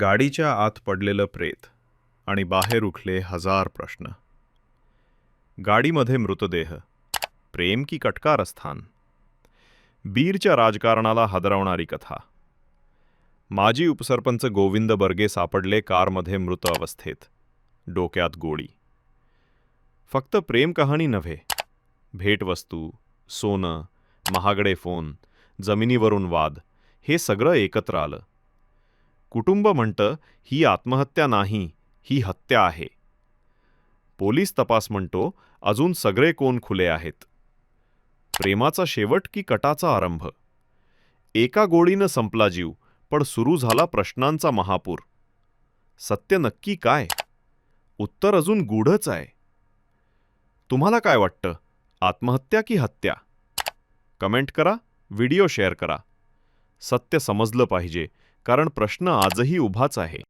गाडीच्या आत पडलेलं प्रेत आणि बाहेर उठले हजार प्रश्न. गाडीमध्ये मृतदेह प्रेम की कटकारस्थान? बीरच्या राजकारणाला हादरवणारी कथा. माजी उपसरपंच गोविंद बर्गे सापडले कारमध्ये मृत अवस्थेत डोक्यात गोळी. फक्त प्रेम कहाणी नव्हे भेटवस्तू सोनं महागडे फोन जमिनीवरून वाद हे सगळं एकत्र आलं. कुटुंब म्हणतं ही आत्महत्या नाही ही हत्या आहे. पोलीस तपास म्हणतो अजून सगळे कोण खुले आहेत? प्रेमाचा शेवट की कटाचा आरंभ? एका गोळीनं संपला जीव पण सुरू झाला प्रश्नांचा महापूर. सत्य नक्की काय? उत्तर अजून गूढच आहे. तुम्हाला काय वाटतं? आत्महत्या की हत्या? कमेंट करा व्हिडिओ शेअर करा. सत्य समजलं पाहिजे. कारण प्रश्न आजही उभाच आहे.